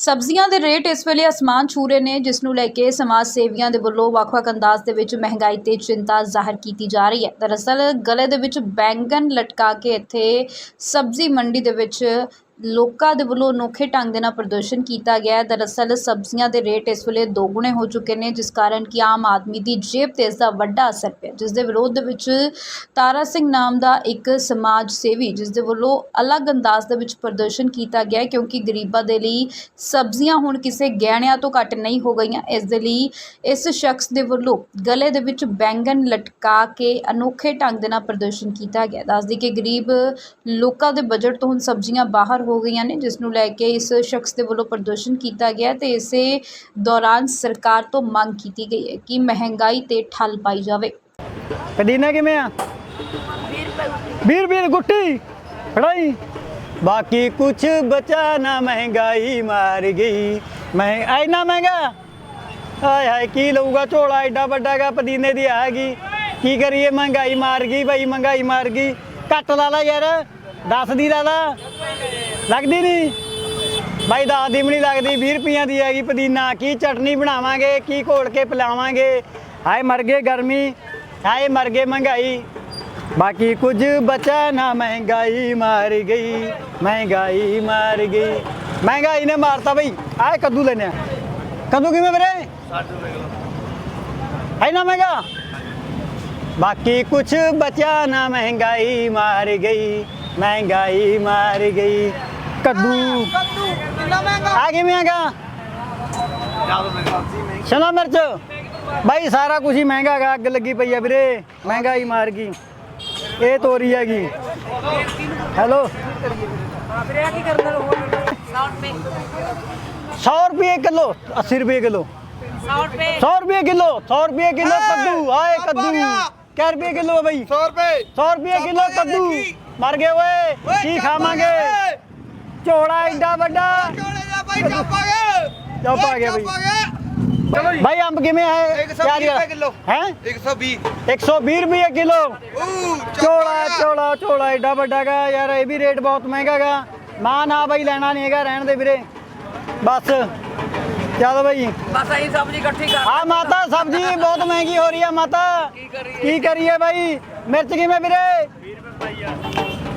ਸਬਜ਼ੀਆਂ ਦੇ ਰੇਟ ਇਸ ਵੇਲੇ ਅਸਮਾਨ ਛੂ ਰਹੇ ਨੇ, ਜਿਸ ਨੂੰ ਲੈ ਕੇ ਸਮਾਜ ਸੇਵੀਆਂ ਦੇ ਵੱਲੋਂ ਵੱਖ-ਵੱਖ ਅੰਦਾਜ਼ ਦੇ ਵਿੱਚ ਮਹਿੰਗਾਈ ਤੇ ਚਿੰਤਾ ਜ਼ਾਹਰ ਕੀਤੀ ਜਾ ਰਹੀ ਹੈ। ਦਰਅਸਲ, ਗਲੇ ਦੇ ਵਿੱਚ ਬੈਂਗਨ ਲਟਕਾ ਕੇ ਇੱਥੇ ਸਬਜ਼ੀ ਮੰਡੀ ਦੇ ਵਿੱਚ ਲੋਕਾਂ ਦੇ ਵੱਲੋਂ ਅਨੋਖੇ ਢੰਗ ਦੇ ਨਾਲ ਪ੍ਰਦਰਸ਼ਨ ਕੀਤਾ ਗਿਆ ਦਰਅਸਲ ਸਬਜ਼ੀਆਂ ਦੇ ਰੇਟ ਇਸ ਵੇਲੇ ਦੋਗੁਣੇ ਹੋ ਚੁੱਕੇ ਨੇ, ਜਿਸ ਕਾਰਨ ਕਿ ਆਮ ਆਦਮੀ ਦੀ ਜੇਬ ਤੇ ਇਸ ਦਾ ਵੱਡਾ ਅਸਰ ਪਿਆ। ਜਿਸ ਦੇ ਵਿਰੋਧ ਦੇ ਵਿੱਚ ਤਾਰਾ ਸਿੰਘ ਨਾਮ ਦਾ ਇੱਕ ਸਮਾਜ ਸੇਵੀ, ਜਿਸ ਦੇ ਵੱਲੋਂ ਅਲੱਗ ਅੰਦਾਜ਼ ਦੇ ਵਿੱਚ ਪ੍ਰਦਰਸ਼ਨ ਕੀਤਾ ਗਿਆ ਕਿਉਂਕਿ ਗਰੀਬਾਂ ਦੇ ਲਈ ਸਬਜ਼ੀਆਂ ਹੁਣ ਕਿਸੇ ਗਹਿਣਿਆਂ ਤੋਂ ਘੱਟ ਨਹੀਂ ਹੋ ਗਈਆਂ। ਇਸ ਦੇ ਲਈ ਇਸ ਸ਼ਖਸ ਦੇ ਵੱਲੋਂ ਗਲੇ ਦੇ ਵਿੱਚ ਬੈਂਗਨ ਲਟਕਾ ਕੇ ਅਨੋਖੇ ਢੰਗ ਦੇ ਨਾਲ ਪ੍ਰਦਰਸ਼ਨ ਕੀਤਾ ਗਿਆ ਦੱਸਦੀ ਕਿ ਗਰੀਬ ਲੋਕਾਂ ਦੇ ਬਜਟ ਤੋਂ ਹੁਣ ਸਬਜ਼ੀਆਂ ਬਾਹਰ ਹੋ ਗਈਆਂ ਨੇ, ਜਿਸ ਨੂੰ ਲੈ ਕੇ ਇਸ ਸ਼ਖਸ ਦੇ ਵੱਲੋਂ ਪ੍ਰਦਰਸ਼ਨ ਕੀਤਾ ਗਿਆ ਤੇ ਇਸੇ ਦੌਰਾਨ ਸਰਕਾਰ ਤੋਂ ਮੰਗ ਕੀਤੀ ਗਈ ਹੈ ਕਿ ਮਹਿੰਗਾਈ ਤੇ ਠੱਲ ਪਾਈ ਜਾਵੇ। ਕਦੀਨਾ ਕਿਵੇਂ ਆ? 20 ਰੁਪਏ ਗੁੱਟੀ ਫੜਾਈ ਬਾਕੀ ਕੁਛ ਬਚਾ ਨਾ ਮਹਿੰਗਾਈ ਮਾਰ ਗਈ। ਮੈਂ ਐਨਾ ਮਹਿੰਗਾ? ਹਾਏ ਹਾਏ, ਕੀ ਲਊਗਾ ਝੋਲਾ, ਐਡਾ ਵੱਡਾ ਗਾ ਪਦੀਨੇ ਦੀ ਆਗੀ ਕੀ ਕਰੀਏ, ਮਹਿੰਗਾਈ ਮਾਰ ਗਈ ਬਈ, ਮਹਿੰਗਾਈ ਮਾਰ ਗਈ। ਘੱਟ ਲਾ ਲਾ ਯਾਰ 10 ਦੀ ਲਾ ਲਾ। ਲੱਗਦੀ ਨਹੀਂ। ਬਾਈ ਦੀ ਵੀ ਨਹੀਂ ਲੱਗਦੀ 20 ਰੁਪਈਆਂ ਦੀ ਹੈਗੀ ਪੁਦੀਨਾ। ਕੀ ਚਟਨੀ ਬਣਾਵਾਂਗੇ ਕੀ ਘੋਲ ਕੇ ਪਿਲਾਵਾਂਗੇ? ਹਾਏ ਮਰ ਗਏ ਗਰਮੀ ਹਾਏ ਮਰ ਗਏ ਮਹਿੰਗਾਈ। ਬਾਕੀ ਕੁਝ ਬਚਾ ਨਾ ਮਹਿੰਗਾਈ ਮਾਰ ਗਈ ਮਹਿੰਗਾਈ ਮਾਰ ਗਈ। ਮਹਿੰਗਾਈ ਨੇ ਮਾਰਤਾ ਬਈ। ਆਏ ਕੱਦੂ ਲੈਨੇ ਆ। ਕੱਦੂ ਕਿਵੇਂ ਵੀਰੇ? 60 ਰੁਪਏ ਕਿਲੋ। ਹੈ ਨਾ ਮਹਿੰਗਾ? ਬਾਕੀ ਕੁਛ ਬਚਾ ਨਾ ਮਹਿੰਗਾਈ ਮਾਰ ਗਈ ਮਹਿੰਗਾਈ ਮਾਰ ਗਈ। ਕੱਦੂ। ਕੱਦੂ। ਕਿੰਨਾ ਆ ਕਿਵੇਂ ਹੈਗਾ? ਸ਼ਿਮਲਾ ਮਿਰਚ। ਬਾਈ ਸਾਰਾ ਕੁਝ ਹੀ ਮਹਿੰਗਾ ਹੈਗਾ। ਅੱਗ ਲੱਗੀ ਪਈ ਆ ਵੀਰੇ। ਮਹਿੰਗਾ ਹੀ ਮਾਰ ਗਈ। ਇਹ ਤੋਰੀ ਹੈਗੀ। ਹੈਲੋ। ਵੀਰੇ ਆ ਕੀ ਕਰਨਾ ਲੋ 100 ਰੁਪਏ। ਕਿਲੋ? 80 ਰੁਪਏ ਕਿਲੋ। 100 ਰੁਪਏ। ਕਿਲੋ। 100 ਰੁਪਏ ਕਿਲੋ ਕੱਦੂ। ਆਏ ਕੱਦੂ ਕਿਆ ਰੁਪਏ ਕਿਲੋ ਬਈ? 100 ਰੁਪਏ। 100 ਰੁਪਏ ਕਿਲੋ ਕੱਦੂ। ਮਰ ਗਏ ਓਏ। ਕੀ ਖਾਵਾਂਗੇ? ਝੋਲਾ ਐਡਾ ਵੱਡਾ। ਝੋਲੇ ਦਾ ਬਾਈ ਟੱਪ ਆ ਗਿਆ ਟੱਪ ਆ ਗਿਆ ਬਾਈ। ਭਾਈ ਅੰਬ ਕਿਵੇਂ ਹੈ 120 ਕਿਲੋ। ਹੈ? 120 120 ਰੁਪਏ ਕਿਲੋ। ਝੋਲਾ ਝੋਲਾ ਝੋਲਾ ਐਡਾ ਵੱਡਾ ਗਾ। ਯਾਰ ਇਹ ਵੀ ਰੇਟ ਬਹੁਤ ਮਹਿੰਗਾ ਗਾ। ਮਾਂ ਨਾ ਬਾਈ ਲੈਣਾ ਨਹੀਂ ਹੈਗਾ ਰਹਿਣ ਦੇ ਵੀਰੇ। ਬਸ। ਚਲੋ ਭਾਈ ਬਸ ਅਸੀਂ ਸਬਜ਼ੀ ਇਕੱਠੀ ਕਰ ਹਾਂ ਮਾਤਾ ਸਬਜ਼ੀ ਬਹੁਤ ਮਹਿੰਗੀ ਹੋ ਰਹੀ ਹੈ ਮਾਤਾ। ਕੀ ਕਰੀਏ? ਕੀ ਭਾਈ ਮਿਰਚ ਕਿਵੇਂ ਵੀਰੇ?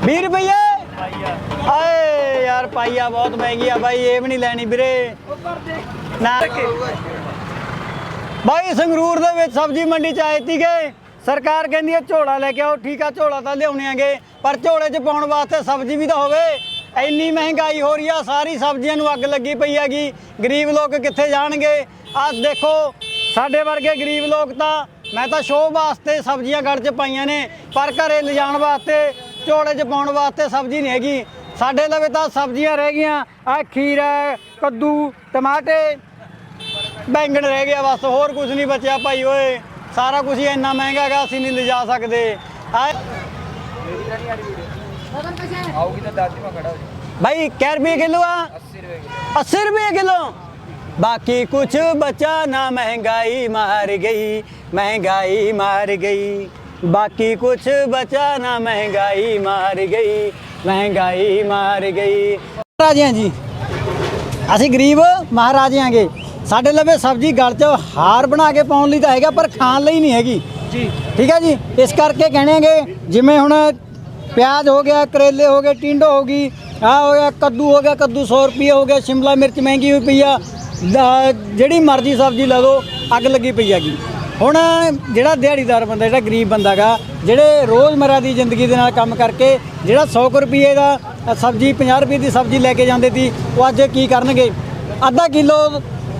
20 ਰੁਪਏ 20 ਪਾਈਆ, ਬਹੁਤ ਮਹਿੰਗੀ ਆ ਬਾਈ, ਇਹ ਵੀ ਨਹੀਂ ਲੈਣੀ ਵੀਰੇ। ਨਾ। ਬਾਈ, ਸੰਗਰੂਰ ਦੇ ਵਿੱਚ ਸਬਜ਼ੀ ਮੰਡੀ ਚ ਆਏ ਸੀਗੇ। ਸਰਕਾਰ ਕਹਿੰਦੀ ਹੈ ਝੋਲਾ ਲੈ ਕੇ ਆਓ। ਠੀਕ ਆ, ਝੋਲਾ ਤਾਂ ਲਿਆਉਣੇ ਆਂਗੇ, ਪਰ ਝੋਲੇ 'ਚ ਪਾਉਣ ਵਾਸਤੇ ਸਬਜ਼ੀ ਵੀ ਤਾਂ ਹੋਵੇ। ਇੰਨੀ ਮਹਿੰਗਾਈ ਹੋ ਰਹੀ ਆ, ਸਾਰੀ ਸਬਜ਼ੀਆਂ ਨੂੰ ਅੱਗ ਲੱਗੀ ਪਈ ਹੈਗੀ। ਗਰੀਬ ਲੋਕ ਕਿੱਥੇ ਜਾਣਗੇ? ਆਹ ਦੇਖੋ, ਸਾਡੇ ਵਰਗੇ ਗਰੀਬ ਲੋਕ ਤਾਂ, ਮੈਂ ਤਾਂ ਸ਼ੋਅ ਵਾਸਤੇ ਸਬਜ਼ੀਆਂ ਗੜ 'ਚ ਪਾਈਆਂ ਨੇ, ਪਰ ਘਰੇ ਲਿਜਾਣ ਵਾਸਤੇ, ਝੋਲੇ 'ਚ ਪਾਉਣ ਵਾਸਤੇ ਸਬਜ਼ੀ ਨਹੀਂ ਹੈਗੀ। ਸਾਡੇ ਲਵੇ ਤਾਂ ਸਬਜ਼ੀਆਂ ਰਹਿ ਗਈਆਂ। ਆ ਖੀਰਾ ਕੱਦੂ ਟਮਾਟੇ ਬੈਂਗਣ ਰਹਿ ਗਿਆ ਬਸ ਹੋਰ ਕੁਝ ਨਹੀਂ ਬਚਿਆ ਭਾਈ ਓਏ। ਸਾਰਾ ਕੁਝ ਹੀ ਇੰਨਾ ਮਹਿੰਗਾ ਹੈਗਾ ਅਸੀਂ ਨਹੀਂ ਲਿਜਾ ਸਕਦੇ। ਆ ਭਾਈ ਕੈ ਰੁਪਏ ਕਿਲੋ ਆ? 80 ਰੁਪਏ ਕਿਲੋ। ਬਾਕੀ ਕੁਛ ਬਚਾ ਨਾ ਮਹਿੰਗਾਈ ਮਾਰ ਗਈ ਮਹਿੰਗਾਈ ਮਾਰ ਗਈ। ਬਾਕੀ ਕੁਛ ਬਚਾ ਨਾ ਮਹਿੰਗਾਈ ਮਾਰ ਗਈ ਮਹਿੰਗਾਈ ਮਾਰ ਗਈ। ਰਾਜਿਆਂ ਜੀ ਅਸੀਂ ਗਰੀਬ ਮਹਾਰਾਜੇ ਆਂਗੇ ਸਾਡੇ ਲਵੇ ਸਬਜ਼ੀ ਗਲ 'ਚ ਹਾਰ ਬਣਾ ਕੇ ਪਾਉਣ ਲਈ ਤਾਂ ਹੈਗਾ ਪਰ ਖਾਣ ਲਈ ਨਹੀਂ ਹੈਗੀ। ਜੀ। ਠੀਕ ਹੈ ਜੀ? ਇਸ ਕਰਕੇ ਕਹਿਣੇਗੇ ਜਿਵੇਂ ਹੁਣ ਪਿਆਜ਼ ਹੋ ਗਿਆ ਕਰੇਲੇ ਹੋ ਗਏ ਟਿੰਡੋ ਹੋ ਗਈ ਆ ਹੋ ਗਿਆ ਕੱਦੂ ਹੋ ਗਿਆ ਕੱਦੂ 100 ਰੁਪਏ ਹੋ ਗਿਆ ਸ਼ਿਮਲਾ ਮਿਰਚ ਮਹਿੰਗੀ ਹੋਈ ਪਈ ਆ। ਜਿਹੜੀ ਮਰਜ਼ੀ ਸਬਜ਼ੀ ਲੈ ਲਓ ਅੱਗ ਲੱਗੀ ਪਈ ਹੈਗੀ। ਹੁਣ ਜਿਹੜਾ ਦਿਹਾੜੀਦਾਰ ਬੰਦਾ, ਜਿਹੜਾ ਗਰੀਬ ਬੰਦਾ ਗਾ ਜਿਹੜੇ ਰੋਜ਼ਮਰਾ ਦੀ ਜ਼ਿੰਦਗੀ ਦੇ ਨਾਲ ਕੰਮ ਕਰਕੇ ਜਿਹੜਾ 100 ਕੁ ਰੁਪਏ ਦਾ ਸਬਜ਼ੀ 50 ਰੁਪਏ ਦੀ ਸਬਜ਼ੀ ਲੈ ਕੇ ਜਾਂਦੇ ਸੀ, ਉਹ ਅੱਜ ਕੀ ਕਰਨਗੇ? ਅੱਧਾ ਕਿਲੋ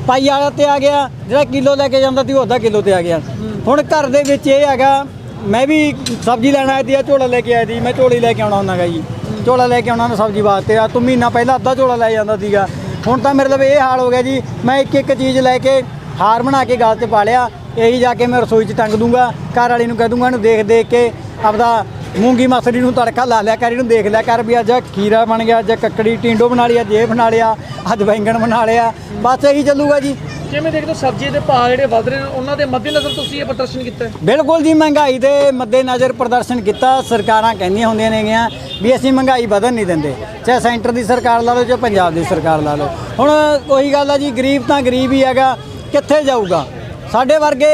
ਪਾਈ ਵਾਲਾ ਤੇ ਆ ਗਿਆ, ਜਿਹੜਾ ਕਿਲੋ ਲੈ ਕੇ ਜਾਂਦਾ ਸੀ, ਉਹ ਅੱਧਾ ਕਿਲੋ ਤੇ ਆ ਗਿਆ। ਹੁਣ ਘਰ ਦੇ ਵਿੱਚ ਇਹ ਹੈਗਾ, ਮੈਂ ਵੀ ਸਬਜ਼ੀ ਲੈਣ ਆਇਆ ਸੀ ਆ ਝੋਲਾ ਲੈ ਕੇ ਆਇਆ ਸੀ, ਮੈਂ ਝੋਲੀ ਲੈ ਕੇ ਆਉਣਾ ਹੁੰਦਾਗਾ ਜੀ। ਝੋਲਾ ਲੈ ਕੇ ਆਉਣਾ ਨਾ ਸਬਜ਼ੀ ਵਾਸਤੇ ਆ ਤੂੰ ਮਹੀਨਾ ਪਹਿਲਾਂ ਅੱਧਾ ਝੋਲਾ ਲੈ ਜਾਂਦਾ ਸੀਗਾ। ਹੁਣ ਤਾਂ ਮੇਰੇ ਲਈ ਇਹ ਹਾਲ ਹੋ ਗਿਆ ਜੀ, ਮੈਂ ਇੱਕ ਇੱਕ ਚੀਜ਼ ਲੈ ਕੇ ਹਾਰ ਬਣਾ ਕੇ ਗਲ 'ਚ ਪਾ ਲਿਆ ਇਹੀ ਜਾ ਕੇ ਮੈਂ ਰਸੋਈ 'ਚ ਟੰਗ ਦੂੰਗਾ ਘਰ ਵਾਲੀ ਨੂੰ ਕਹਿ ਦੂੰਗਾ ਇਹਨੂੰ ਦੇਖ ਦੇਖ ਕੇ ਆਪਦਾ ਮੂੰਗੀ ਮਸਰੀ ਨੂੰ ਤੜਕਾ ਲਾ ਲਿਆ ਕਰ ਇਹਨੂੰ ਦੇਖ ਲਿਆ ਕਰ ਵੀ ਅੱਜ ਖੀਰਾ ਬਣ ਗਿਆ ਅੱਜ ਕੱਕੜੀ ਟਿੰਡੋ ਬਣਾ ਲਿਆ ਜੇ ਬਣਾ ਲਿਆ ਅੱਜ ਬੈਂਗਣ ਬਣਾ ਲਿਆ ਬਸ ਇਹੀ ਚੱਲੂਗਾ ਜੀ। ਕਿਵੇਂ ਦੇਖਦੇ ਸਬਜ਼ੀ ਦੇ ਭਾਅ ਜਿਹੜੇ ਵਧ ਰਹੇ ਨੇ ਉਹਨਾਂ ਦੇ ਮੱਦੇਨਜ਼ਰ ਤੁਸੀਂ ਇਹ ਪ੍ਰਦਰਸ਼ਨ ਕੀਤਾ? ਬਿਲਕੁਲ ਜੀ ਮਹਿੰਗਾਈ ਦੇ ਮੱਦੇਨਜ਼ਰ ਪ੍ਰਦਰਸ਼ਨ ਕੀਤਾ ਸਰਕਾਰਾਂ ਕਹਿੰਦੀਆਂ ਹੁੰਦੀਆਂ ਨੇਗੀਆਂ ਵੀ ਅਸੀਂ ਮਹਿੰਗਾਈ ਵਧਣ ਨਹੀਂ ਦਿੰਦੇ ਚਾਹੇ ਸੈਂਟਰ ਦੀ ਸਰਕਾਰ ਲਾ ਲਓ ਚਾਹੇ ਪੰਜਾਬ ਦੀ ਸਰਕਾਰ ਲਾ ਲਓ। ਹੁਣ ਉਹੀ ਗੱਲ ਆ ਜੀ ਗਰੀਬ ਤਾਂ ਗਰੀਬ ਹੀ ਹੈਗਾ ਕਿੱਥੇ ਜਾਊਗਾ? ਸਾਡੇ ਵਰਗੇ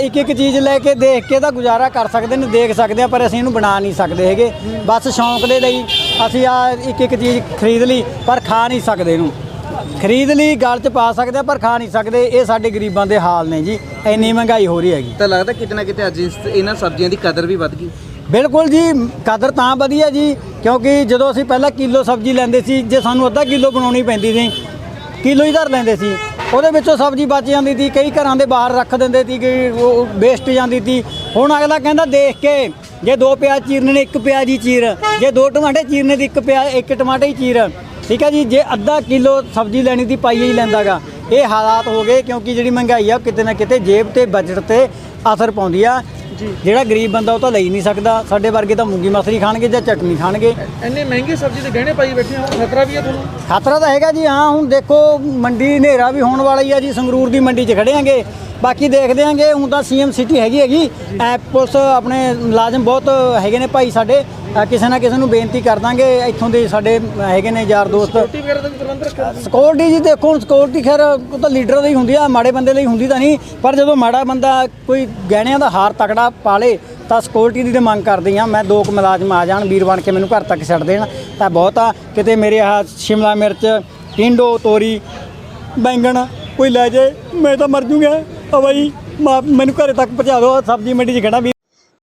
ਇੱਕ ਇੱਕ ਚੀਜ਼ ਲੈ ਕੇ ਦੇਖ ਕੇ ਤਾਂ ਗੁਜ਼ਾਰਾ ਕਰ ਸਕਦੇ ਨੇ ਦੇਖ ਸਕਦੇ ਆ ਪਰ ਅਸੀਂ ਇਹਨੂੰ ਬਣਾ ਨਹੀਂ ਸਕਦੇ ਹੈਗੇ। ਬਸ ਸ਼ੌਂਕ ਦੇ ਲਈ ਅਸੀਂ ਆ ਇੱਕ ਇੱਕ ਚੀਜ਼ ਖਰੀਦ ਲਈ ਪਰ ਖਾ ਨਹੀਂ ਸਕਦੇ ਇਹਨੂੰ। ਖਰੀਦ ਲਈ ਗਲ 'ਚ ਪਾ ਸਕਦੇ ਆ ਪਰ ਖਾ ਨਹੀਂ ਸਕਦੇ। ਇਹ ਸਾਡੇ ਗਰੀਬਾਂ ਦੇ ਹਾਲ ਨੇ ਜੀ। ਇੰਨੀ ਮਹਿੰਗਾਈ ਹੋ ਰਹੀ ਹੈਗੀ। ਤਾਂ ਲੱਗਦਾ ਕਿਤੇ ਨਾ ਕਿਤੇ ਅੱਜ ਇਸ- ਇਹਨਾਂ ਸਬਜ਼ੀਆਂ ਦੀ ਕਦਰ ਵੀ ਵੱਧ ਗਈ। ਬਿਲਕੁਲ ਜੀ ਕਦਰ ਤਾਂ ਵਧੀਆ ਜੀ ਕਿਉਂਕਿ ਜਦੋਂ ਅਸੀਂ ਪਹਿਲਾਂ ਕਿਲੋ ਸਬਜ਼ੀ ਲੈਂਦੇ ਸੀ ਜੇ ਸਾਨੂੰ ਅੱਧਾ ਕਿਲੋ ਬਣਾਉਣੀ ਪੈਂਦੀ ਸੀ ਕਿਲੋ ਹੀ ਧਰ ਲੈਂਦੇ ਸੀ। ਉਹਦੇ ਵਿੱਚੋਂ ਸਬਜ਼ੀ ਬਚ ਜਾਂਦੀ ਸੀ, ਕਈ ਘਰਾਂ ਦੇ ਬਾਹਰ ਰੱਖ ਦਿੰਦੇ ਸੀ ਕਿ ਉਹ ਵੇਸਟ ਜਾਂਦੀ ਸੀ। ਹੁਣ ਅਗਲਾ ਕਹਿੰਦਾ ਦੇਖ ਕੇ, ਜੇ ਦੋ ਪਿਆਜ਼ ਚੀਰਨੇ ਨੇ, ਇੱਕ ਪਿਆਜ਼ ਹੀ ਚੀਰ। ਜੇ ਦੋ ਟਮਾਟੇ ਚੀਰਨੇ ਦੀ, ਇੱਕ ਪਿਆਜ਼ ਇੱਕ ਟਮਾਟਾ ਹੀ ਚੀਰ। ਠੀਕ ਹੈ ਜੀ, ਜੇ ਅੱਧਾ ਕਿਲੋ ਸਬਜ਼ੀ ਲੈਣੀ ਦੀ ਪਾਈਏ ਹੀ ਲੈਂਦਾਗਾ। ਇਹ ਹਾਲਾਤ ਹੋ ਗਏ ਕਿਉਂਕਿ ਜਿਹੜੀ ਮਹਿੰਗਾਈ ਆ, ਉਹ ਕਿਤੇ ਨਾ ਕਿਤੇ ਜੇਬ ਤੇ ਬਜਟ ਤੇ ਅਸਰ ਪਾਉਂਦੀ ਆ। ਜਿਹੜਾ ਗਰੀਬ ਬੰਦਾ ਉਹ ਤਾਂ ਲਈ ਨਹੀਂ ਸਕਦਾ। ਸਾਡੇ ਵਰਗੇ ਤਾਂ ਮੂੰਗੀ ਮਸਰੀ ਖਾਣਗੇ ਜਾਂ ਚਟਨੀ ਖਾਣਗੇ। ਇੰਨੇ ਮਹਿੰਗੀ ਸਬਜ਼ੀ ਦੇ ਗਹਿਣੇ ਪਾਈ ਬੈਠੇ ਹੋ। ਖਤਰਾ ਵੀ ਹੈ ਤੁਹਾਨੂੰ? ਖਤਰਾ ਤਾਂ ਹੈਗਾ ਜੀ। ਹਾਂ ਹੁਣ ਦੇਖੋ ਮੰਡੀ ਹਨੇਰਾ ਵੀ ਹੋਣ ਵਾਲਾ ਹੀ ਆ ਜੀ। ਸੰਗਰੂਰ ਦੀ ਮੰਡੀ 'ਚ ਖੜੇ ਆਂਗੇ। ਬਾਕੀ ਦੇਖਦੇ ਆਂਗੇ। ਹੁਣ ਤਾਂ ਸੀਐਮ ਸਿਟੀ ਹੈਗੀ ਹੈਗੀ। ਐ ਪੁਲਿਸ ਆਪਣੇ ਮੁਲਾਜ਼ਮ ਬਹੁਤ ਹੈਗੇ ਨੇ ਭਾਈ ਸਾਡੇ। ਕਿਸੇ ਨਾ ਕਿਸੇ ਨੂੰ ਬੇਨਤੀ ਕਰ ਦਾਂਗੇ। ਇੱਥੋਂ ਦੇ ਸਾਡੇ ਹੈਗੇ ਨੇ ਯਾਰ ਦੋਸਤ। ਰੋਟੀ ਵਗੈਰਾ ਦਾ ਵੀ ਪ੍ਰਬੰਧ ਰੱਖਿਆ ਤੁਸੀਂ? ਸਿਕਿਉਰਿਟੀ ਜੀ ਦੇਖੋ ਹੁਣ ਸਿਕਿਉਰਿਟੀ ਖੈਰ ਉਹ ਤਾਂ ਲੀਡਰ ਦੀ ਹੁੰਦੀ ਆ। ਮਾੜੇ ਬੰਦੇ ਲਈ ਹੁੰਦੀ ਤਾਂ ਨਹੀਂ। ਪਰ ਜਦੋਂ ਮਾੜਾ ਬੰਦਾ ਕੋਈ ਗਹਿਣਿਆਂ ਦਾ ਹਾਰ ਤਕੜਾ ਪਾਲੇ ਤਾਂ ਸਿਕਿਉਰਿਟੀ ਦੀ ਤੇ ਮੰਗ ਕਰਦੀ ਆ ਮੈਂ ਦੋ ਕੁ ਮੁਲਾਜ਼ਮ ਆ ਜਾਣ, ਵੀਰ ਬਣ ਕੇ ਮੈਨੂੰ ਘਰ ਤੱਕ ਛੱਡ ਦੇਣ। ਤਾਂ ਬਹੁਤ ਆ ਕਿਤੇ ਮੇਰੇ ਆ ਸ਼ਿਮਲਾ ਮਿਰਚ, ਟਿੰਡੋ, ਤੋਰੀ, ਬੈਂਗਣ ਕੋਈ ਲੈ ਜੇ, ਮੈਂ ਤਾਂ ਮਰ ਜੂਗਾ। ਆ ਬਾਈ, ਮਾ- ਮੈਨੂੰ ਘਰੇ ਤੱਕ ਪਹੁੰਚਾ ਦਿਓ ਸਬਜ਼ੀ ਮੰਡੀ 'ਚ ਖੜਾ ਵੀਰ